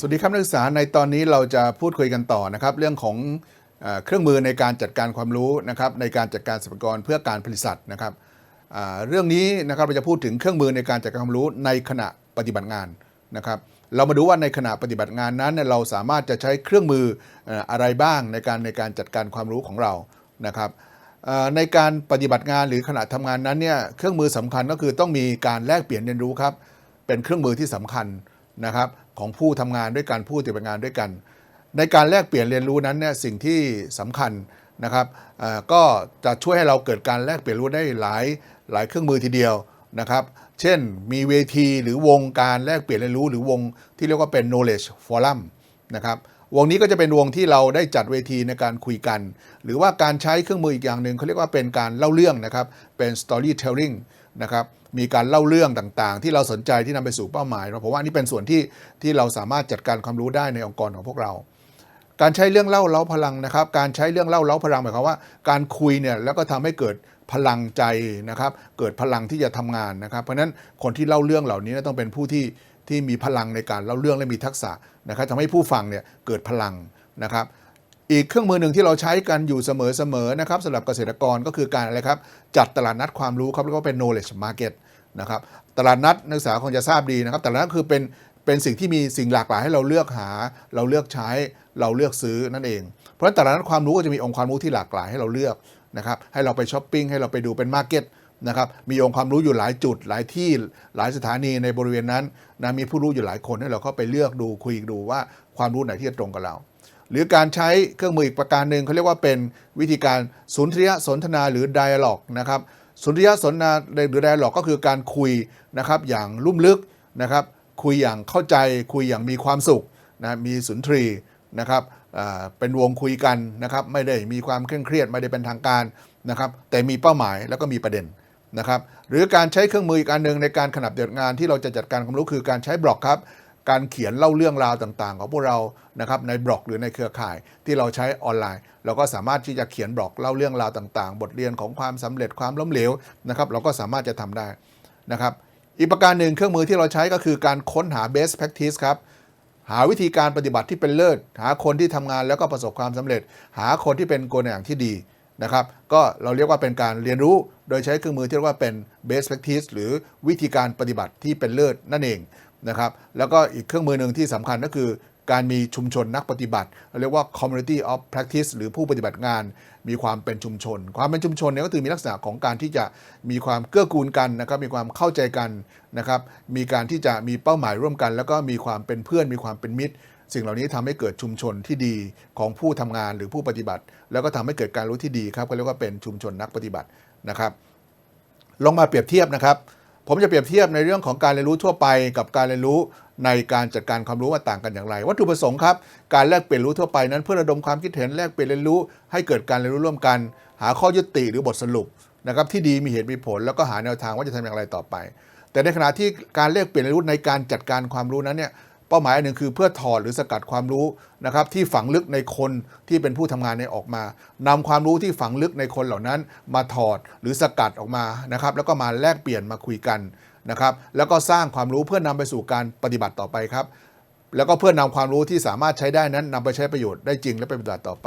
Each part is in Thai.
สวัสดีครับนักศึกษาในตอนนี้เราจะพูดคุยกันต่อนะครับ เรื่องของเครื่องมือในการจัดการความรู้นะครับในการจัดการทรัพยากรเพื่อการผลิตสัตว์นะครับเรื่องนี้นะครับเราจะพูดถึงเครื่องมือในการจัดการความรู้ในขณะปฏิบัติงานนะครับเรามาดูว่าในขณะปฏิบัติงานนั้นเราสามารถจะใช้เครื่องมืออะไรบ้างในการในการจัดการความรู้ของเรานะครับในการปฏิบัติงานหรือขณะทำงานนั้นเนี่ยเครื่องมือสำคัญก็คือต้องมีการแลกเปลี่ยนเรียนรู้ครับเป็นเครื่องมือที่สำคัญ นะครับของผู้ทำงานด้วยกันผู้ปฏิบัติงานด้วยกัน ในการแลกเปลี่ยนเรียนรู้นั้นเนี่ยสิ่งที่สำคัญนะครับก็จะช่วยให้เราเกิดการแลกเปลี่ยนรู้ได้หลายหลายเครื่องมือทีเดียวนะครับ เช่นมีเวทีหรือวงการแลกเปลี่ยนเรียนรู้ หรือวงที่เรียกว่าเป็น knowledge forum นะครับวงนี้ก็จะเป็นวงที่เราได้จัดเวทีในการคุยกัน หรือว่าการใช้เครื่องมืออีกอย่างหนึ่งเขาเรียกว่าเป็นการเล่าเรื่องนะครับเป็น storytelling นะครับมีการเล่าเรื่องต่างๆ ที่เราสนใจที่นำไปสู่เป้าหมายเราผมว่านนี้เป็นส่วนที่ที่เราสามารถจัดการความรู้ได้ในองค์กรของพวกเรา การใช้เรื่องเล่าเล้าพลังนะครับ การใช้เรื่องเล่าเล้าพลังหมายความว่า การคุยเนี่ยแล้วก็ทำให้เกิดพลังใจนะครับ เกิดพลังที่จะทำงานนะครับ เพราะฉะนั้นคนที่เล่าเรื่องเหล่านี้ต้องเป็นผู้ที่ที่มีพลังในการเล่าเรื่องและมีทักษะนะครับทำให้ผู้ฟังเนี่ยเกิดพลังนะครับ อีกเครื่องมือหนึ่งที่เราใช้กันอยู่เสมอๆนะครับสำหรับเกษตรกรก็คือการอะไรครับ จัดตลาดนัดความรู้ครับเรียกว่าเป็น knowledge market นะครับตลาดนัดนักศึกษาคงจะทราบดีนะครับตลาดนัดคือเป็นเป็นสิ่งที่มีสิ่งหลากหลายให้เราเลือกหา เราเลือกใช้เราเลือกซื้อนั่นเอง เพราะฉะนั้นตลาดนัดความรู้ก็จะมีองค์ความรู้ที่หลากหลายให้เราเลือกนะครับให้เราไปช้อปปิ้งให้เราไปดูเป็นมาร์เก็ตนะครับมีองค์ความรู้อยู่หลายจุดหลายที่หลายสถานีในบริเวณนั้นนะมีผู้รู้อยู่หลายคนให้เราเข้าไปเลือกดูคุยดูว่าความรู้ไหนที่จะตรงกับเรา หรือการใช้เครื่องมืออีกประการหนึ่งเขาเรียกว่าเป็นวิธีการสุนทรียสนทนาหรือ dialog นะครับสุนทรียสนทนาหรือ dialog ก็คือการคุยนะครับอย่างลุ่มลึกนะครับคุยอย่างเข้าใจคุยอย่างมีความสุขนะมีสุนทรีนะครับเป็นวงคุยกันนะครับไม่ได้มีความเคร่งเครียดไม่ได้เป็นทางการนะครับแต่มีเป้าหมายแล้วก็มีประเด็นนะครับหรือการใช้เครื่องมืออีกอันหนึ่งในการขนับเดินงานที่เราจะจัดการความรู้คือการใช้บล็อกครับ การเขียนเล่าเรื่องราวต่างๆ ของพวกเรานะครับในบล็อกหรือในเครือข่ายที่เราใช้ออนไลน์ เราก็สามารถที่จะเขียนบล็อกเล่าเรื่องราวต่างๆ บทเรียนของความสำเร็จความล้มเหลวนะครับเราก็สามารถจะทำได้นะครับอีกประการหนึ่งเครื่องมือที่เราใช้ก็คือการค้นหา best practice ครับหาวิธีการปฏิบัติที่เป็นเลิศ หาคนที่ทำงานแล้วก็ประสบความสำเร็จ หาคนที่เป็นตัวอย่างที่ดีนะครับ ก็เราเรียกว่าเป็นการเรียนรู้โดยใช้เครื่องมือที่เรียกว่าเป็น best practice หรือวิธีการปฏิบัติที่เป็นเลิศนั่นเอง นะครับแล้วก็อีกเครื่องมือหนึ่งที่สำคัญก็คือการมีชุมชนนักปฏิบัติ เรียกว่า community of practice หรือผู้ปฏิบัติงานมีความเป็นชุมชน ความเป็นชุมชนเนี่ยก็คือมีลักษณะของการที่จะมีความเกื้อกูลกันนะครับมีความเข้าใจกันนะครับมีการที่จะมีเป้าหมายร่วมกัน แล้วก็มีความเป็นเพื่อนมีความเป็นมิตร สิ่งเหล่านี้ทำให้เกิดชุมชนที่ดีของผู้ทำงานหรือผู้ปฏิบัติ แล้วก็ทำให้เกิดการรู้ที่ดีครับก็เรียกว่าเป็นชุมชนนักปฏิบัตินะครับลองมาเปรียบเทียบนะครับ ผมจะเปรียบเทียบในเรื่องของการเรียนรู้ทั่วไป กับการเรียนรู้ในการจัดการความรู้ว่าต่างกันอย่างไร วัตถุประสงค์ครับ การแลกเปลี่ยนรู้ทั่วไปนั้น เพื่อระดมความคิดเห็นแลกเปลี่ยนเรียนรู้ ให้เกิดการเรียนรู้ร่วมกัน หาข้อยุติหรือบทสรุปนะครับที่ดีมีเหตุมีผล แล้วก็หาแนวทางว่าจะทำอย่างไรต่อไป แต่ในขณะที่การแลกเปลี่ยนเรียนรู้ในการจัดการความรู้นั้นเนี่ย เป้าหมายอันหนึ่งคือเพื่อถอดหรือสกัดความรู้นะครับที่ฝังลึกในคนที่เป็นผู้ทำงานในออกมานำความรู้ที่ฝังลึกในคนเหล่านั้นมาถอดหรือสกัดออกมานะครับแล้วก็มาแลกเปลี่ยนมาคุยกันนะครับแล้วก็สร้างความรู้เพื่อนำไปสู่การปฏิบัติต่อไปครับแล้วก็เพื่อนำความรู้ที่สามารถใช้ได้นั้นนำไปใช้ประโยชน์ได้จริงและไปปฏิบัติต่อไป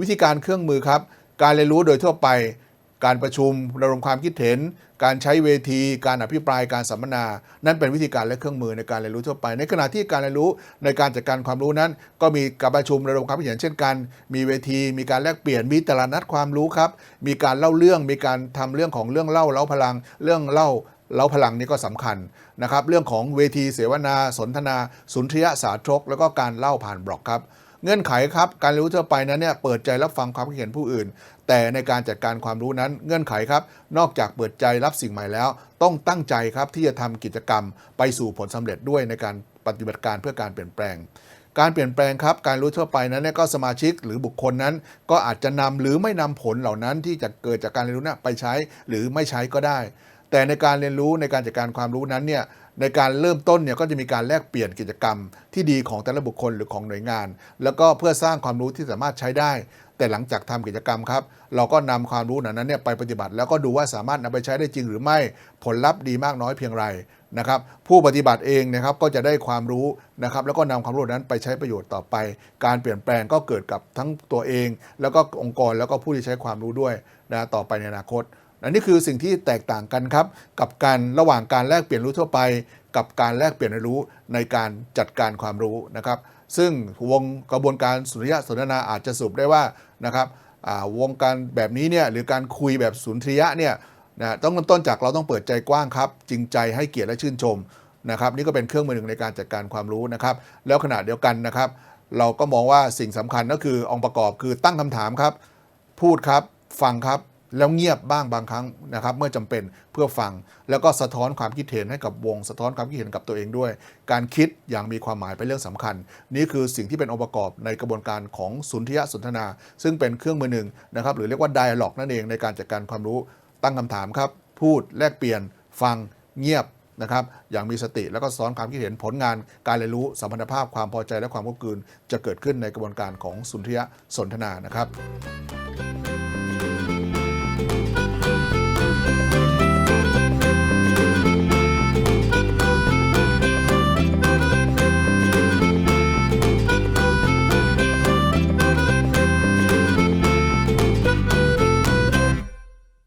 วิธีการเครื่องมือครับการเรียนรู้โดยทั่วไป การประชุมระดมความคิดเห็น การใช้เวที การอภิปรายการสัมมนา นั่นเป็นวิธีการและเครื่องมือในการเรียนรู้ทั่วไป ในขณะที่การเรียนรู้ในการจัดการความรู้นั้น ก็มีการประชุมระดมความคิดเห็นเช่นกัน มีเวที มีการแลกเปลี่ยนมีตลาดนัดความรู้ครับ มีการเล่าเรื่องมีการทำเรื่องของเรื่องเล่าเล่าพลัง เรื่องเล่าเล่าพลังนี่ก็สำคัญนะครับ เรื่องของเวทีเสวนา สนทนา สุนทรียสาธกแล้วก็การเล่าผ่านบล็อกครับ เงื่อนไขครับ การเรียนรู้ทั่วไปนั้นเนี่ยเปิดใจรับฟังความคิดเห็นผู้อื่น แต่ในการจัดการความรู้นั้นเงื่อนไขครับ นอกจากเปิดใจรับสิ่งใหม่แล้ว ต้องตั้งใจครับที่จะทำกิจกรรม ไปสู่ผลสำเร็จด้วยในการปฏิบัติการเพื่อการเปลี่ยนแปลงการเปลี่ยนแปลงครับ การรู้ทั่วไปนั้นเนี่ยก็สมาชิกหรือบุคคลนั้น ก็อาจจะนำหรือไม่นำผลเหล่านั้นที่จะเกิดจากการเรียนรู้นั้นไปใช้หรือไม่ใช้ก็ได้ แต่ในการเรียนรู้ในการจัดการความรู้นั้นเนี่ยในการเริ่มต้นเนี่ยก็จะมีการแลกเปลี่ยนกิจกรรมที่ดีของแต่ละบุคคลหรือของหน่วยงาน แล้วก็เพื่อสร้างความรู้ที่สามารถใช้ได้ แต่หลังจากทำกิจกรรมครับ เราก็นำความรู้นั้นเนี่ยไปปฏิบัติ แล้วก็ดูว่าสามารถนำไปใช้ได้จริงหรือไม่ผลลัพธ์ดีมากน้อยเพียงไรนะครับผู้ปฏิบัติเองนะครับก็จะได้ความรู้นะครับแล้วก็นำความรู้นั้นไปใช้ประโยชน์ต่อไป การเปลี่ยนแปลงก็เกิดกับทั้งตัวเอง แล้วก็องค์กรแล้วก็ผู้ที่ใช้ความรู้ด้วยนะต่อไปในอนาคต อันนี้คือสิ่งที่แตกต่างกันครับ กับการระหว่างการแลกเปลี่ยนรู้ทั่วไป กับการแลกเปลี่ยนเรียนรู้ในการจัดการความรู้นะครับ ซึ่งวงกระบวนการสุรียะสนทนาอาจจะสรุปได้ว่านะครับวงการแบบนี้เนี่ยหรือการคุยแบบสุนทรียะเนี่ยนะต้องเริ่มต้นจากเราต้องเปิดใจกว้างครับ จริงใจให้เกียรติและชื่นชมนะครับ นี่ก็เป็นเครื่องมือหนึ่งในการจัดการความรู้นะครับ แล้วขณะเดียวกันนะครับ เราก็มองว่าสิ่งสำคัญก็คือองค์ประกอบคือตั้งคำถามครับ พูดครับฟังครับ แล้วเงียบบ้างบางครั้งนะครับเมื่อจำเป็นเพื่อฟัง แล้วก็สะท้อนความคิดเห็นให้กับวง สะท้อนความคิดเห็นกับตัวเองด้วย การคิดอย่างมีความหมายเป็นเรื่องสำคัญ นี่คือสิ่งที่เป็นองค์ประกอบในกระบวนการของสุนทรียสนทนา ซึ่งเป็นเครื่องมือหนึ่งนะครับหรือเรียกว่า dialog นั่นเองในการจัดการความรู้ตั้งคำถามครับ พูดแลกเปลี่ยน ฟังเงียบนะครับอย่างมีสติแล้วก็สอนความคิดเห็นผลงานการเรียนรู้สัมพันธภาพความพอใจและความกลมกืน จะเกิดขึ้นในกระบวนการของสุนทรียสนทนานะครับ